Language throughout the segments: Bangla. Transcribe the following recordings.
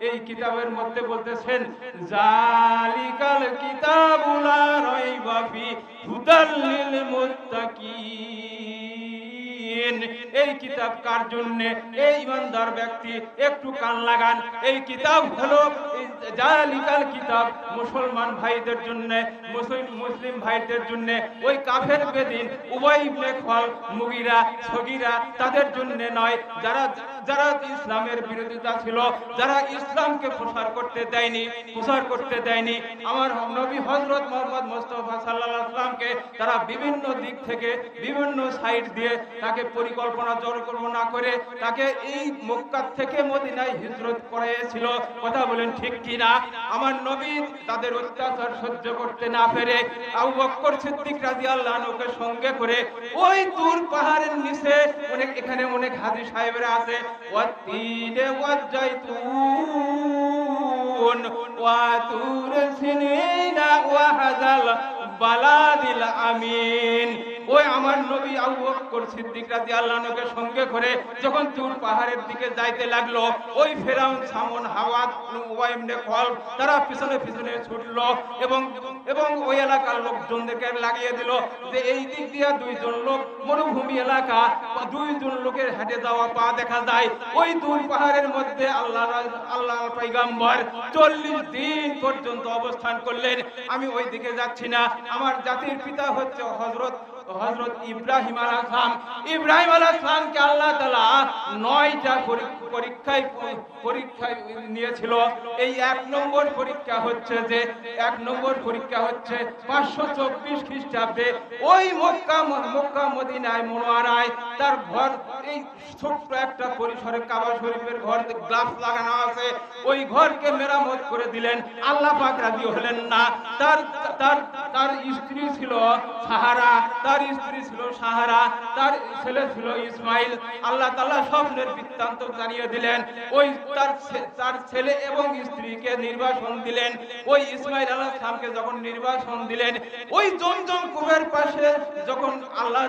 এই কিতাবের মধ্যে বলতেছেন, জালিকাল কিতাবুলা রাইবা ফি হুদাল লিল মুত্তাকিন। এই কিতাব কার জন্য? এই ইমানদার ব্যক্তি, একটু কান লাগান। এই কিতাব হলো জালিকাল কিতাব মুসলমান ভাইদের জন্য, মুসলিম ভাইদের জন্য, ওই কাফের বেদিন উভয় ইবনে খল, মুগিরা, সগিরা তাদের জন্য নয়। যারা যারা ইসলামের বিরোধিতা ছিল, যারা ইসলামকে প্রসার করতে দেয়নি, প্রসার করতে দেয়নি, আমার নবী হজরত মোহাম্মদ মোস্তফা সাল্লাহ আসলামকে তারা বিভিন্ন দিক থেকে, বিভিন্ন সাইড দিয়ে তাকে পরিকল্পনা জল্পনা করে তাকে এই মক্কা থেকে মদিনায় হিজরত কথা বলেন ঠিক কি না আমার নবী তাদের অত্যাচার সহ্য করতে না পেরে আবু বক্কর সিদ্দিক রাদিয়াল্লাহু আনহুকে সঙ্গে করে ওই দূর পাহাড়ের নিচে অনেক এখানে অনেক হাজি সাহেবরা আছে। ওয়াতিনে ওয়াজাইতুন ওয়াতুর সিনিনা ওয়াহাদাল বালাদিল আমিন। ওই আমার নবী আবু বকর সিদ্দিক রাদিয়াল্লাহু আনহুকে সঙ্গে করে যখন তুর পাহাড়ের দিকে যাইতে লাগল, ওই ফেরাউন সামন, হাওয়াত ওয়াইমনে কল তারা পিছনে পিছনে ছুটলো এবং এবং ওই এলাকার লোকজনদেরকে লাগিয়ে দিল যে এই দিক দিয়ে দুইজন লোক মরুভূমি এলাকা, দুইজন লোকের হেঁটে যাওয়া পা দেখা যায়। ওই দূর পাহাড়ের মধ্যে আল্লাহ আল্লাহ পৈগম্বর চল্লিশ দিন পর্যন্ত অবস্থান করলেন। আমি ওই দিকে যাচ্ছি না। আমার জাতির পিতা হচ্ছে হজরত হজরত ইব্রাহিম আলাইসালাম ইব্রাহিম আলাইসালামকে আল্লাহ তাআলা নয়টা পরীক্ষায় পরীক্ষায় নিয়েছিল। এই এক নম্বর পরীক্ষা হচ্ছে যে, এক নম্বর পরীক্ষা হচ্ছে পাঁচশো চব্বিশ খ্রিস্টাব্দে ওই মক্কা মক্কা মদিনায় মনোয়ারায় তার ঘর, এই ছোট্ট একটা পরিসরে কাবা শরীফের ঘর, গ্লাস লাগানো আছে। ওই ঘরকে মেরামত করে দিলেন। আল্লাহ পাক রাজি হলেন না। তার তার তার স্ত্রী ছিল সাহারা। তার স্ত্রী ছিল সাহারা, তার ছেলে ছিল ইসমাইল। আল্লাহ স্বপ্নের বৃত্তান্ত জানিয়ে দিলেন। ওই তার তার ছেলে এবং স্ত্রীকে নির্বাসন দিলেন। ওই ইসমাইল যখন নির্বাসন দিলেন, ওই জমজম পাশে যখন আল্লাহ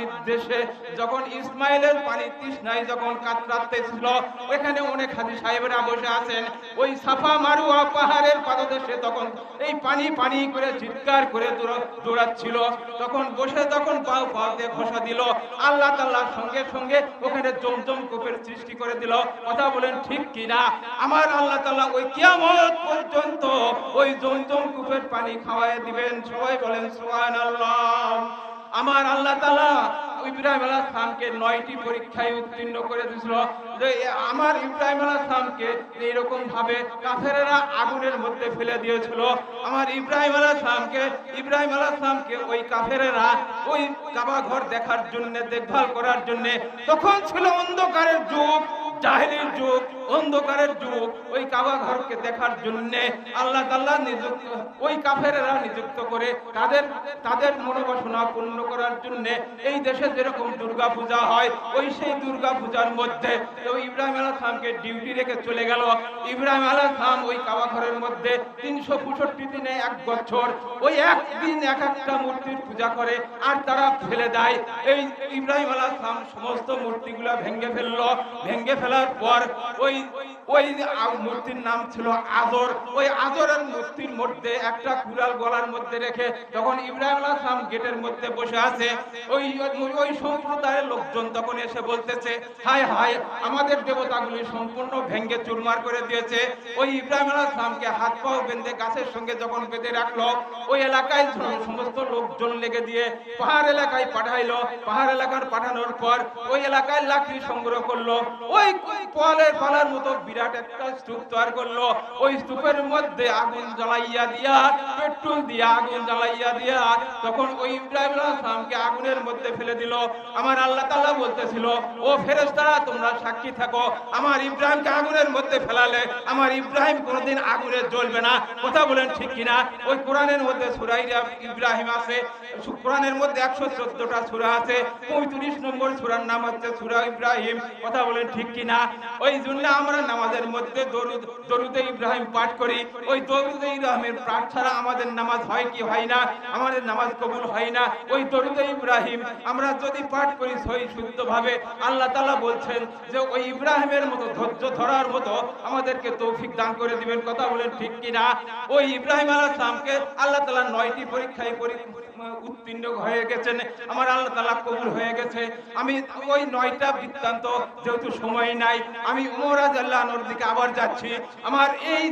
নির্দেশে যখন ইসমাইলের পানি তৃষ্ণায় যখন কাতরাতে ছিল ওখানে অনেক হাজি সাহেবরা বসে আছেন। ওই সাফা মারুয়া পাহাড়ের পাদদেশে তখন এই পানি পানি করে চিৎকার করে দৌড়াচ্ছিল। তখন বসে তখন পাও পাও দিয়ে ঘষা দিল। আল্লাহ তাল্লাহ সঙ্গে সঙ্গে ওখানে জমজম কূপের সৃষ্টি করে দিল। কথা বলেন ঠিক কিনা? আমার আল্লাহ তাল্লাহ ওই কিয়ামত পর্যন্ত ওই জমজম কূপের পানি খাওয়াই দিবেন। সবাই বলেন, সুবহানাল্লাহ। আমার আল্লাহ তাআলা ইব্রাহিম নয়টি পরীক্ষায় উত্তীর্ণ করে দিয়েছিল। যে আমার ইব্রাহিম এইরকম ভাবে কাফেরেরা আগুনের মধ্যে ফেলে দিয়েছিল। আমার ইব্রাহিম আলাইহিস সালামকে, ইব্রাহিম আলাহ সালামকে ওই কাফেরেরা ওই কাবা ঘর দেখার জন্য, দেখভাল করার জন্য, তখন ছিল অন্ধকারের যুগ, জাহেলির যুগ অন্ধকারের যুগ, ওই কাবা ঘরকে দেখার জন্য আল্লাহ তাআলা নিযুক্ত, ওই কাফেরেরা নিযুক্ত করে তাদের তাদের মনোবাসনা পূর্ণ করার জন্য এই দেশে যেরকম দুর্গা পূজা হয়, ওই সেই দুর্গা পূজার মধ্যে ওই ইব্রাহিম আলাহ খামকে ডিউটি রেখে চলে গেল। ইব্রাহিম আলাহ খাম ওই কাবা ঘরের মধ্যে তিনশো পঁয়ষট্টি দিনে এক বছর, ওই একদিন এক একটা মূর্তির পূজা করে আর তারা ফেলে দেয়। এই ইব্রাহিম আলাহ খাম সমস্ত মূর্তিগুলা ভেঙে ফেলল। ভেঙে ফেলার পর ওই ওই আ- মূর্তির নাম ছিল ওই মূর্তির মধ্যে একটা কুড়াল গলার মধ্যে রেখে তখন ইব্রাহিম গেটের মধ্যে বসে আছে। ওই ওই সম্প্রদায়ের লোকজন তখন এসে বলতেছে, হায় হায়, আমাদের দেবতাগুলি সম্পূর্ণ ভেঙ্গে চুরমার করে দিয়েছে। ওই ইব্রাহিম আলাহ হাত পাও বেঁধে গাছের সঙ্গে যখন বেঁধে রাখল, ওই এলাকায় সমস্ত লোকজন লেগে দিয়ে পাহাড় এলাকায় পাঠাইলো, পাহাড় এলাকার পাঠানোর পর ওই এলাকায় লাকড়ি সংগ্রহ করল। ওই পালের পালার মতো বিরাট একটা স্তূপ তৈরি করল। ওই স্তূপের মধ্যে আগুন জ্বালাইয়া দিয়া, পেট্রোল দিয়া আগুন জ্বালাইয়া দিয়া তখন ওই ইব্রাহিম আলাইহিস সালামকে আগুনের মধ্যে ফেলে দিল। আমার আল্লাহ তাআলা বলতেছিল, ও ফেরেশতারা তোমরা সাক্ষী থাকো। আমার ইব্রাহিমকে আগুনের মধ্যে ফেলালে আমার ইব্রাহিম কোনোদিন আগুনে জ্বলবে না। কথা বলেন ঠিক কিনা? ওই কোরআনের মধ্যে সূরা ইব্রাহিম আছে। কোরআনের মধ্যে একশো চোদ্দটা সূরা আছে। পঁয়ত্রিশ নম্বর সূরার নাম হচ্ছে সূরা ইব্রাহিম। কথা বলেন ঠিক কিনা? ওই জন্য আমরা নামাজের মধ্যে দরুদ, দরুদে ইব্রাহিম পাঠ করি, ওই দরুদে ইব্রাহিমের পাঠ ছাড়া আমাদের নামাজ হয় কি হয় না? আমাদের নামাজ কবুল হয় না। ওই দরুদে ইব্রাহিম আমরা যদি পাঠ করি সহি, শুদ্ধভাবে, আল্লাহ তাআলা বলছেন যে ওই ইব্রাহিমের মতো ধৈর্য ধরার মতো আমাদেরকে তৌফিক দান করে দিবেন। কথা বলেন ঠিক কিনা? ওই ইব্রাহিম আলাইহিস সালামকে আল্লাহ তাআলা নয়টি পরীক্ষায় পরি উত্তীর্ণ হয়ে গেছেন আমার আল্লাহ তাআলা কবুল হয়ে গেছে। আমি ওই নয়টা বৃত্তান্ত, যেহেতু সময় নাই, আমি উমর রাদিয়াল্লাহুর দিকে আবার যাচ্ছি। আমার এই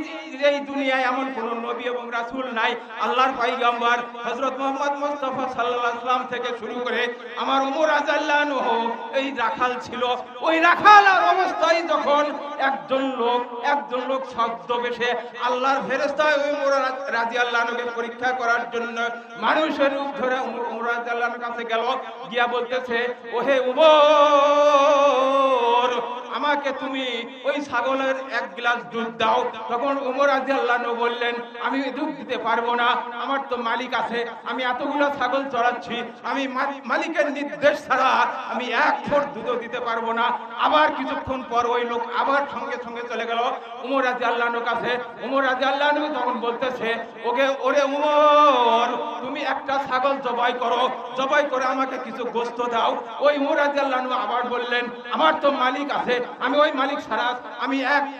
এই দুনিয়ায় এমন কোন নবী এবং রাসূল নাই, আল্লাহর পয়গম্বর হযরত মুহাম্মদ মুস্তাফা সাল্লাল্লাহু আলাইহি সাল্লাম থেকে শুরু করে আমার উমর রাদিয়াল্লাহু এই রাখাল ছিল। ওই রাখাল অবস্থায় যখন একজন লোক একজন লোক ছদ্মবেশে আল্লাহর ফেরেশতায় ওই উমর রাদিয়াল্লাহুকে পরীক্ষা করার জন্য মানুষের ধরে উমর কাছে গেল গিয়া বলতেছে ওহে উমর! আমাকে তুমি ওই ছাগলের এক গ্লাস দুধ দাও। তখন উমর রাদিয়াল্লাহু বললেন, আমি দুধ দিতে পারব না। আমার তো মালিক আছে। আমি এতগুলো ছাগল চড়াচ্ছি। আমি মালিকের নির্দেশ ছাড়া আমি এক ফোঁট দুধও দিতে পারব না। আবার কিছুক্ষণ পর ওই লোক আবার সঙ্গে সঙ্গে চলে গেল উমর রাজি আল্লাহর কাছে। উমর রাজি আল্লাহ তখন বলতেছে ওকে ওরে উমর তুমি একটা ছাগল জবাই করো। জবাই করে আমাকে কিছু গোস্ত দাও। ওই উমর রাজি আল্লাহ আবার বললেন, আমার তো মালিক আছে। আমি ওই মালিক ছাড়া আমি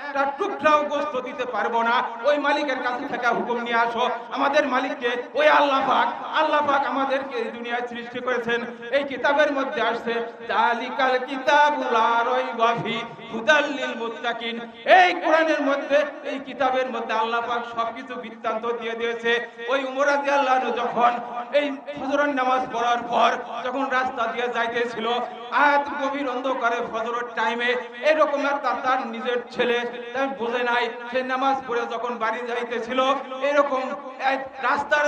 একটা টুকরাও গোস্ত দিতে পারব না। ওই মালিকের কাছে থেকে হুকুম নিয়ে আসো। আমাদের মালিককে ওই আল্লাহ পাক আল্লাহ পাক আমাদেরকে এই দুনিয়ায় সৃষ্টি করেছেন। এই কিতাবের মধ্যে আসছে তালিকাল কিতাবুল রাইবা ফি হুদাল লিল মুত্তাকিন। এই কোরআনের মধ্যে, এই কিতাবের মধ্যে আল্লাহ পাক সবকিছু বৃত্তান্ত দিয়ে দিয়েছে। ওই উমর রাদিয়াল্লাহু যখন এই ফজরের নামাজ পড়ার পর যখন রাস্তা দিয়ে যাইতেছিল, আয়াত গভীর অন্ধকারে ফজরের টাইমে এরকম একটা তার নিজের ছেলে বোঝে নাই সে নামাজ পড়ে যখন বাড়ি যাইতেছিল, এরকম রাস্তার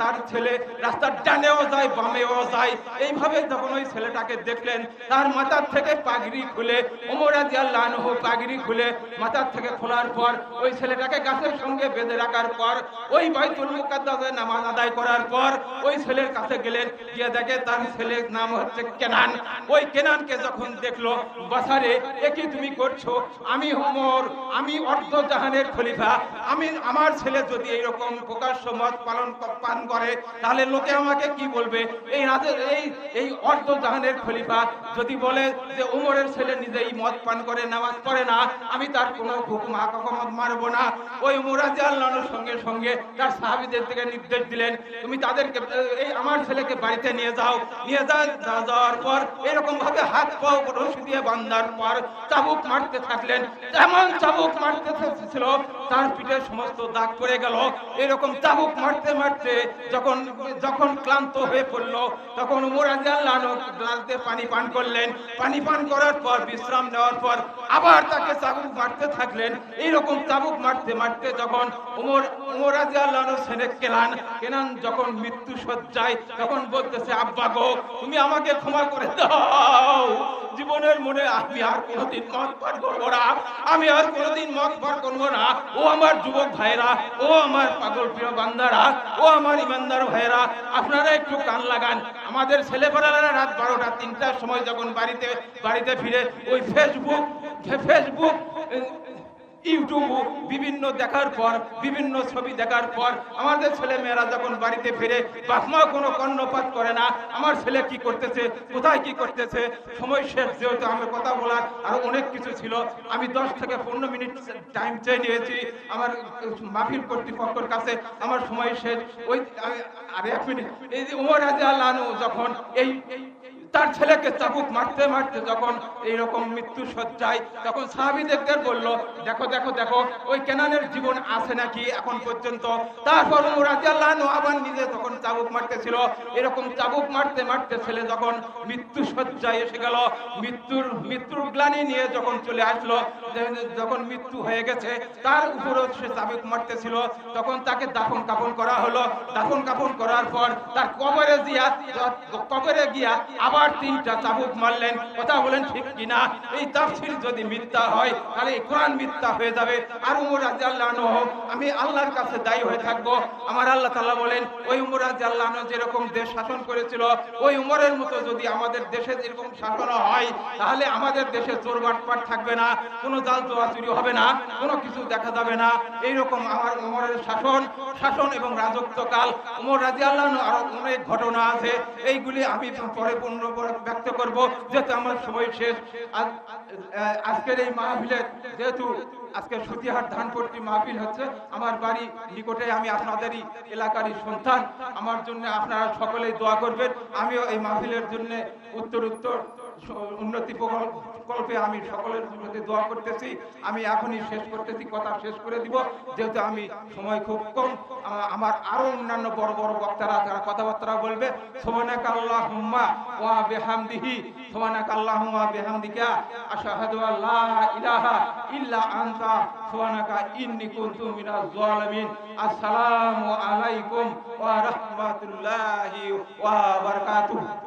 তার ছেলে রাস্তার ডানেও যায়, বামেও যায়। এইভাবে যখন ওই ছেলেটাকে দেখলেন, তার মাথার থেকে পাগড়ি খুলে, ওমর রাদিয়াল্লাহু আনহু পাগড়ি খুলে মাথার থেকে খোলার পর ওই ছেলেটাকে গাছের সঙ্গে বেঁধে রাখার পর, ওই বাইতুল মুকাদ্দাসে নামাজ আদায় করার পর ওই ছেলের কাছে গেলেন, গিয়ে দেখে তার ছেলের নাম হচ্ছে কেনান। ওই কেনানকে যখন দেখল, বাসারে একে তুমি করছ, আমি ওমর আমি অর্ধ জাহানের খলিফা। আমি, আমার ছেলে যদি এইরকম প্রকাশ্য মত পালন পান করে, তাহলে লোকে আমাকে কি বলবে? এই এই এই অর্ধ জাহানের খলিফা যদি বলে যে উমরের ছেলে নিজেই মদ পান করে, নামাজ পড়ে না, আমি তার কোনো হুকুম হকমত মারবো না। ওই মুরাজি আল্লাহর সঙ্গে সঙ্গে তার সাহাবিদের থেকে নির্দেশ দিলেন, তুমি তাদেরকে, এই আমার ছেলেকে বাড়িতে নিয়ে যাও। নিয়ে যাওয়ার পর এরকম ভাবে হাত পাও রশি দিয়ে বান্ধার পর চাবুক মারতে থাকলেন এমন চাবুক মারতে ছিল তার পিঠে সমস্ত দাগ পড়ে গেল। এরকম চাবুক মারতে মারতে যখন যখন ক্লান্ত হয়ে পড়ল, তখন মুরাজি আল্লাহ গ্লাস পানি পান করলেন। পানি পান করার পর, বিশ্রাম নেওয়ার পর আবার তাকে চাবুক মারতে থাকলেন। এইরকম চাবুক মারতে মারতে যখন উমর উমর রাজি আল্লাহ ছেলে কেনান কেনান যখন মৃত্যু সজ্জায়, তখন বলতেছে, আব্বা গো, তুমি আমাকে ক্ষমা করে দাও। জীবনের মনে আমি আর কোনোদিন মদ পান করব না। আমি আর কোনোদিন মদ পান করব না। ও আমার যুবক ভাইরা ও আমার পাগল প্রিয় বান্দারা, ও আমার ইমানদার ভাইরা আপনারা একটু কান লাগান। আমাদের ছেলেপেলারা রাত বারোটা, তিনটার সময় যখন বাড়িতে বাড়িতে ফিরে, ওই ফেসবুক ফেসবুক ইউটিউব বিভিন্ন দেখার পর, বিভিন্ন ছবি দেখার পর, আমাদের ছেলে মেয়েরা যখন বাড়িতে ফিরে বাপমা কোনো কর্ণপাত করে না, আমার ছেলে কি করতেছে, কোথায় কি করতেছে, সময় শেষ যেহেতু আমার কথা বলার আরও অনেক কিছু ছিল, আমি দশ থেকে পনেরো মিনিট টাইম চেয়ে নিয়েছি, আমার মাহফিল কর্তৃপক্ষের কাছে, আমার সময় শেষ, ওই আর এক মিনিট, এই যে উমর রাজি আল্লাহ যখন এই তার ছেলেকে চাবুক মারতে মারতে যখন এইরকম মৃত্যু সজ্জায়, তখন সাহাবিদেরদের বলল, দেখো দেখো দেখো, ওই কেনানের জীবন আছে নাকি এখন পর্যন্ত? তারপর রাজিয়াল্লাহ আবার নিজে তখন চাবুক মারতেছিল। এরকম চাবুক মারতে মারতে ছেলে যখন মৃত্যু সজ্জায় এসে গেল, মৃত্যুর মৃত্যুর গ্লানি নিয়ে যখন চলে আসলো যখন মৃত্যু হয়ে গেছে, তার উপরও সে চাবুক মারতেছিল। তখন তাকে দাফন কাফন করা হলো। দাফন কাফন করার পর তার কবরে গিয়া কবরে গিয়া আবার তিনটা চাবুক মারলেন। কথা বলেন ঠিক কিনা? এই তাফসির যদি মিথ্যা হয়, তাহলে কোরআন মিথ্যা হয়ে যাবে। আর উমর রাজিয়াল্লাহ আমি আল্লাহর কাছে দায়ী হয়ে থাকব। আমার আল্লাহ তাআলা বলেন, ওই উমর রাজিয়াল্লাহ যেরকম দেশ শাসন করেছিল, ওই উমরের মতো যদি আমাদের দেশে যেরকম শাসন হয়, তাহলে আমাদের দেশে চোর বাটপাট থাকবে না। কোনো জাল চুরি হবে না, কোনো কিছু দেখা যাবে না। এইরকম আমার উমরের শাসন শাসন এবং রাজত্বকাল উমর রাজি আল্লাহ আরও অনেক ঘটনা আছে। এইগুলি আমি পরে পূর্ণ ব্যক্ত করব, যেহেতু আমার সময় শেষ। আজকের এই মাহফিলের যেহেতু আজকে সুতিহাট ধানপট্টি মাহফিল হচ্ছে, আমার বাড়ি নিকটে আমি আপনাদেরই এলাকারই সন্তান। আমার জন্য আপনারা সকলেই দোয়া করবেন। আমিও এই মাহফিলের জন্য উত্তর উত্তর উন্নতি প্রকল্প কল্পে আমি সকলের প্রতি দোয়া করতেছি। আমি এখনই শেষ করতেছি, কথা শেষ করে দিব। যেহেতু আমি সময় খুব কম আমার আরও অন্যান্য বড় বড় বক্তারা তারা কথাবার্তা বলবে। সোমানাক আল্লাহ হুম্মা ওয়া বেহামদিহি সোমানাক আল্লাহ হুম্মা বেহামদিকা, আশহাদু আল্লা ইলাহা ইল্লা আনতা সোমানাকা ইন্নী কুনতু মিনাজ জালিমিন আসসালামু আলাইকুম ওয়া রাহমাতুল্লাহি ওয়া বারাকাতুহু।